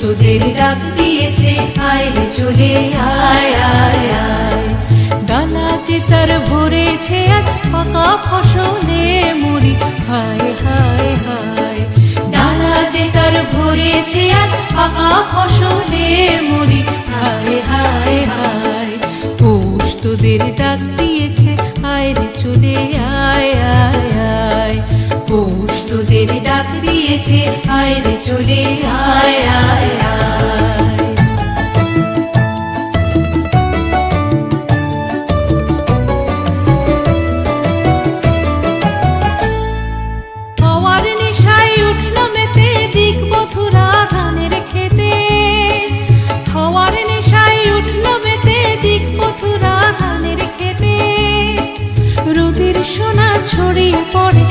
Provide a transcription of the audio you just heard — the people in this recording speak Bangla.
তোদের ডাক দিয়েছে, আয় চলে আয় আয় আয়। ডালা যে তার ভরেছে আজ পাকা ফসলে মুড়ি, হায় হায় হায়। ডালা যে তার ভরেছে আজ পাকা ফসলে মরি হায় হায় হায়। পৌষ তোদের ডাক দিয়েছে, আয় রে চলে আয় আয় আয়। পৌষ তোদের ডাক দিয়েছে, আয় রে চলে সোনা ছড়িয়ে পড়ে